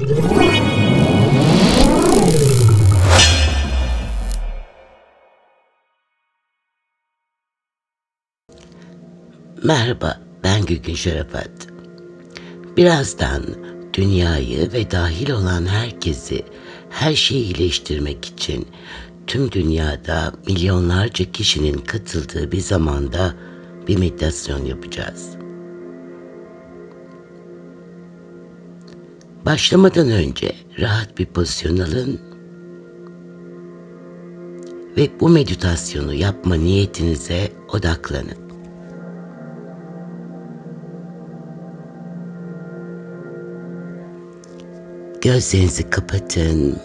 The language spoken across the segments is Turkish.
Merhaba, ben Gülgün Şarafat. Birazdan dünyayı ve dahil olan herkesi, her şeyi iyileştirmek için tüm dünyada milyonlarca kişinin katıldığı bir zamanda bir meditasyon yapacağız. Başlamadan önce rahat bir pozisyon alın ve bu meditasyonu yapma niyetinize odaklanın. Gözlerinizi kapatın.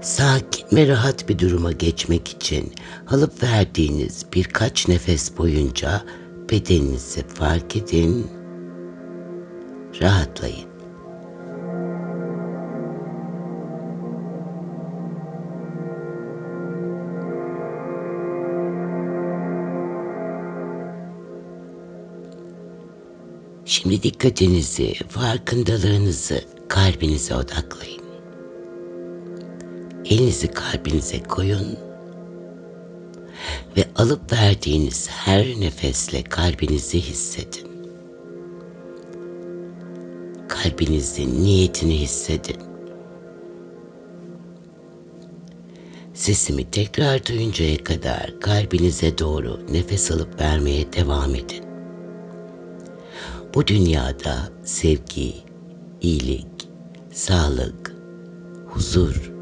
Sakin ve rahat bir duruma geçmek için alıp verdiğiniz birkaç nefes boyunca bedeninizi fark edin. Rahatlayın. Şimdi dikkatinizi, farkındalığınızı kalbinize odaklayın. Elinizi kalbinize koyun ve alıp verdiğiniz her nefesle kalbinizi hissedin. Kalbinizin niyetini hissedin. Sesimi tekrar duyuncaya kadar kalbinize doğru nefes alıp vermeye devam edin. Bu dünyada sevgi, iyilik, sağlık, huzur,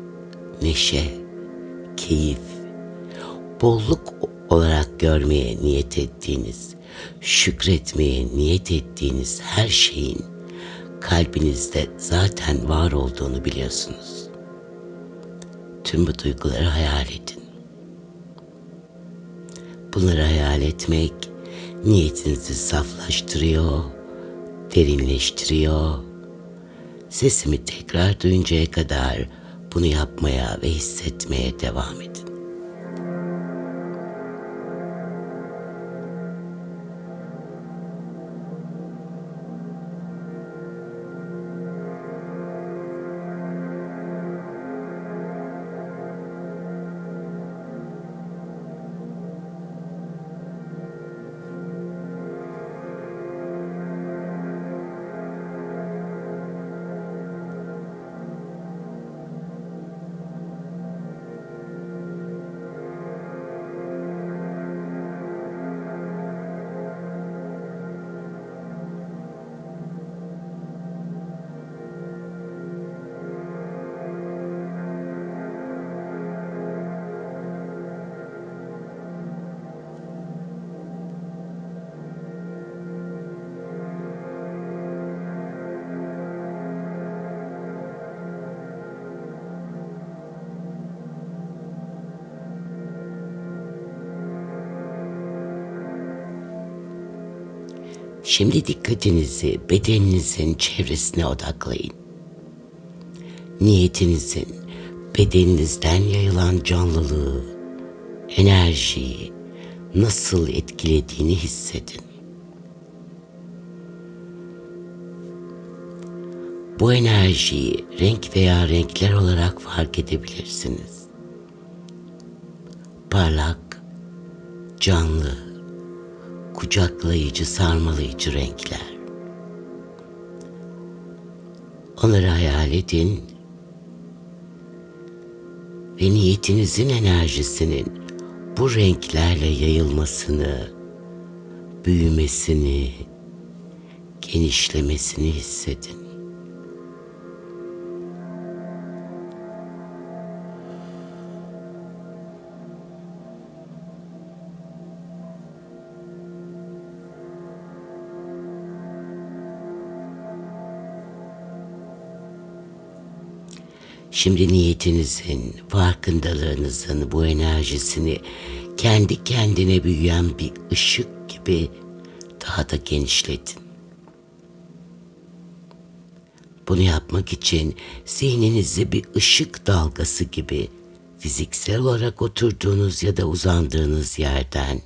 neşe, keyif, bolluk olarak görmeye niyet ettiğiniz, şükretmeye niyet ettiğiniz her şeyin kalbinizde zaten var olduğunu biliyorsunuz. Tüm bu duyguları hayal edin. Bunları hayal etmek niyetinizi saflaştırıyor, derinleştiriyor. Sesimi tekrar duyuncaya kadar bunu yapmaya ve hissetmeye devam edin. Şimdi dikkatinizi bedeninizin çevresine odaklayın. Niyetinizin bedeninizden yayılan canlılığı, enerjiyi nasıl etkilediğini hissedin. Bu enerjiyi renk veya renkler olarak fark edebilirsiniz. Parlak, canlı, kucaklayıcı, sarmalayıcı renkler. Onları hayal edin ve niyetinizin enerjisinin bu renklerle yayılmasını, büyümesini, genişlemesini hissedin. Şimdi niyetinizin, farkındalığınızın bu enerjisini kendi kendine büyüyen bir ışık gibi daha da genişletin. Bunu yapmak için zihninizi bir ışık dalgası gibi fiziksel olarak oturduğunuz ya da uzandığınız yerden,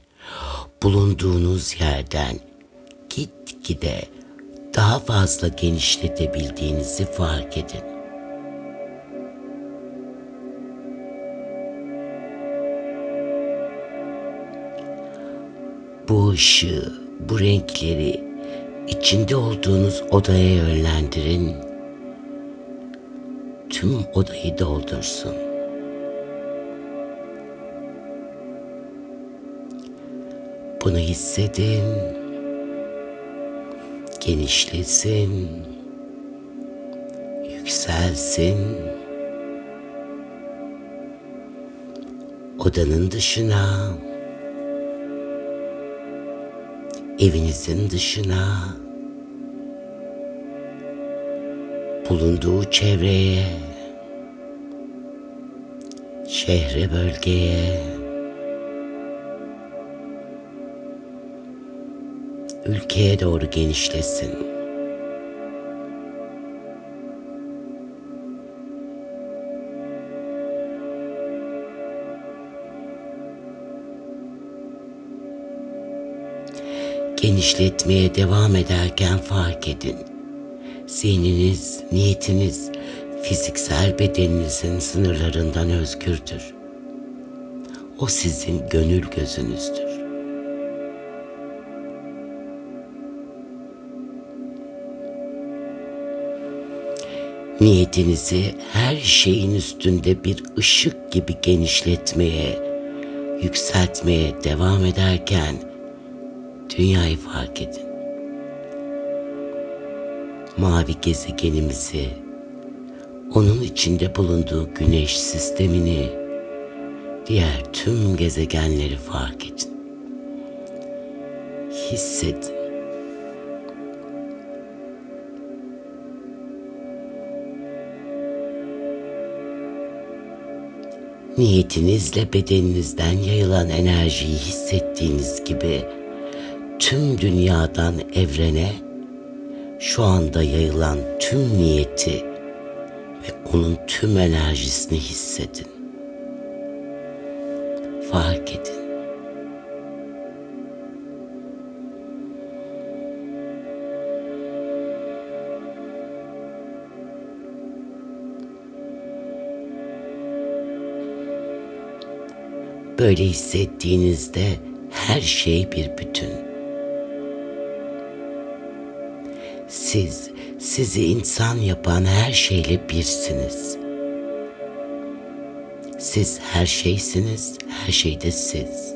bulunduğunuz yerden gitgide daha fazla genişletebildiğinizi fark edin. Işığı, bu renkleri içinde olduğunuz odaya yönlendirin. Tüm odayı doldursun. Bunu hissedin. Genişlesin. Yükselsin. Odanın dışına, evinizin dışına, bulunduğu çevreye, şehre, bölgeye, ülkeye doğru genişlesin. Genişletmeye devam ederken fark edin. Zihniniz, niyetiniz fiziksel bedeninizin sınırlarından özgürdür. O sizin gönül gözünüzdür. Niyetinizi her şeyin üstünde bir ışık gibi genişletmeye, yükseltmeye devam ederken dünyayı fark edin. Mavi gezegenimizi, onun içinde bulunduğu güneş sistemini, diğer tüm gezegenleri fark edin. Hissedin. Niyetinizle bedeninizden yayılan enerjiyi hissettiğiniz gibi tüm dünyadan evrene şu anda yayılan tüm niyeti ve onun tüm enerjisini hissedin. Fark edin. Böyle hissettiğinizde her şey bir bütün. Siz, sizi insan yapan her şeyle birsiniz. Siz her şeysiniz, her şey de siz.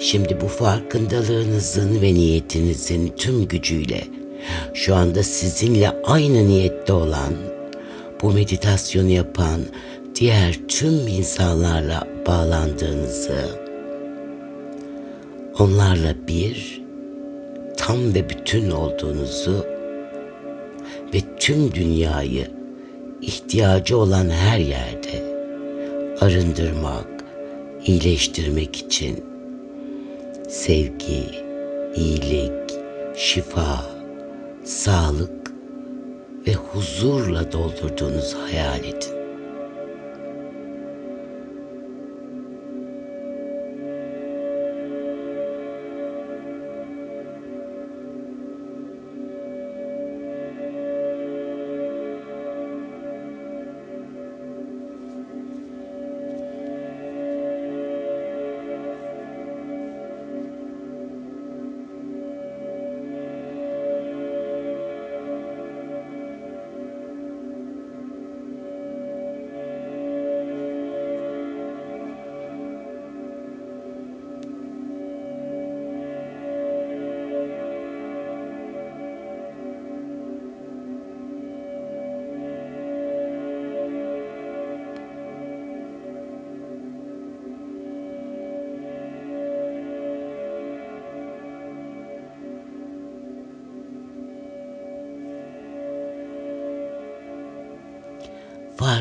Şimdi bu farkındalığınızın ve niyetinizin tüm gücüyle şu anda sizinle aynı niyette olan, bu meditasyonu yapan diğer tüm insanlarla bağlandığınızı, onlarla bir, tam ve bütün olduğunuzu ve tüm dünyayı ihtiyacı olan her yerde arındırmak, iyileştirmek için sevgi, iyilik, şifa, sağlık ve huzurla doldurduğunuzu hayal edin.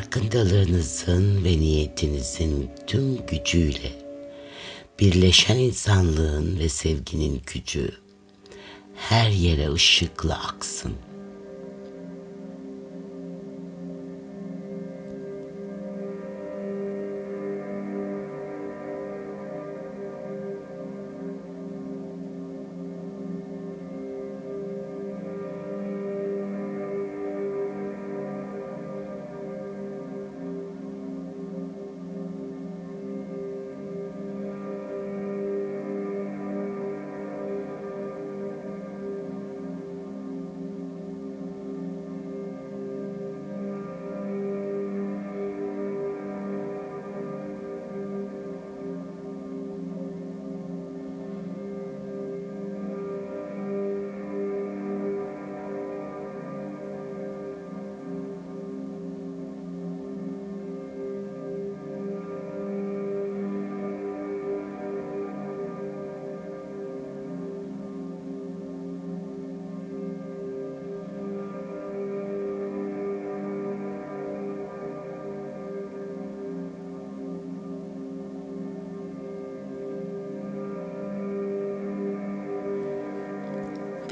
Farkındalığınızın ve niyetinizin tüm gücüyle birleşen insanlığın ve sevginin gücü her yere ışıkla aksın.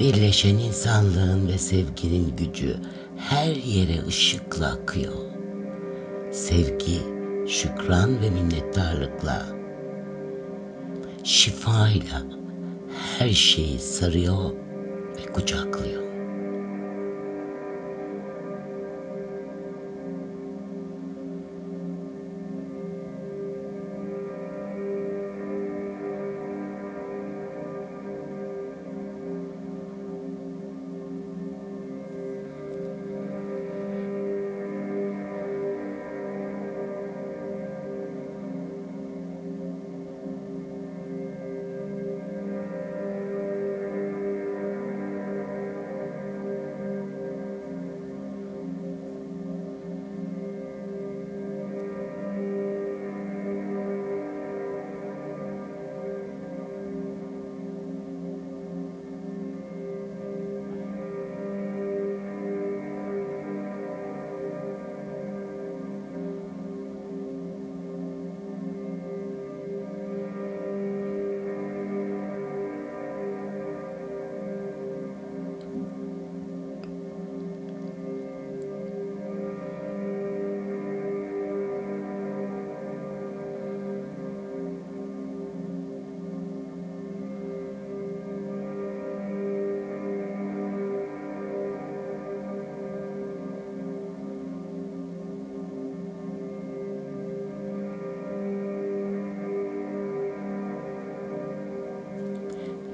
Birleşen insanlığın ve sevginin gücü her yere ışıkla akıyor. Sevgi, şükran ve minnettarlıkla, şifayla her şeyi sarıyor ve kucaklıyor.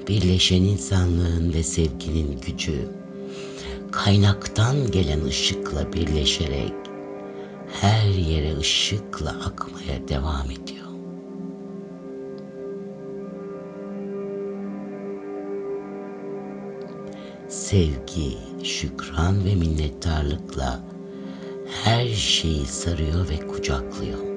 Birleşen insanlığın ve sevginin gücü kaynaktan gelen ışıkla birleşerek her yere ışıkla akmaya devam ediyor. Sevgi, şükran ve minnettarlıkla her şeyi sarıyor ve kucaklıyor.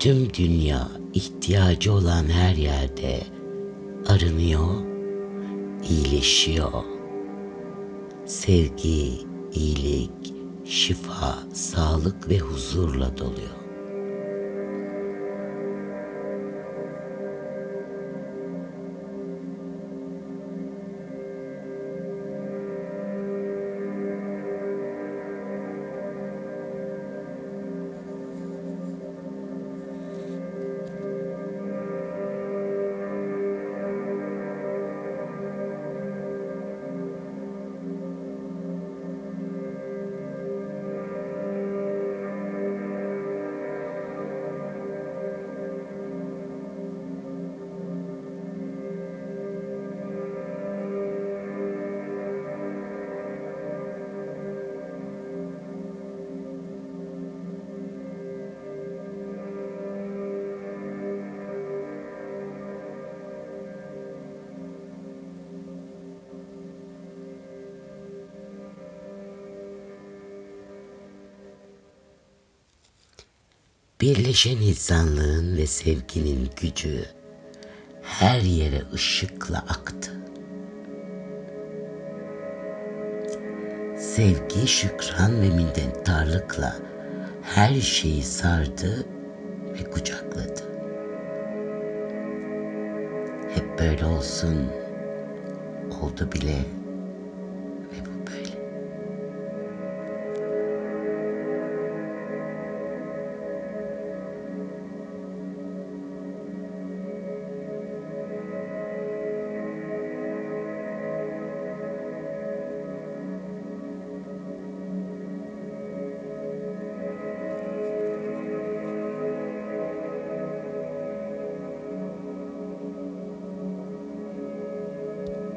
Tüm dünya ihtiyacı olan her yerde arınıyor, iyileşiyor. Sevgi, iyilik, şifa, sağlık ve huzurla doluyor. Birleşen insanlığın ve sevginin gücü her yere ışıkla aktı. Sevgi, şükran ve minnettarlıkla her şeyi sardı ve kucakladı. Hep böyle olsun. Oldu bile.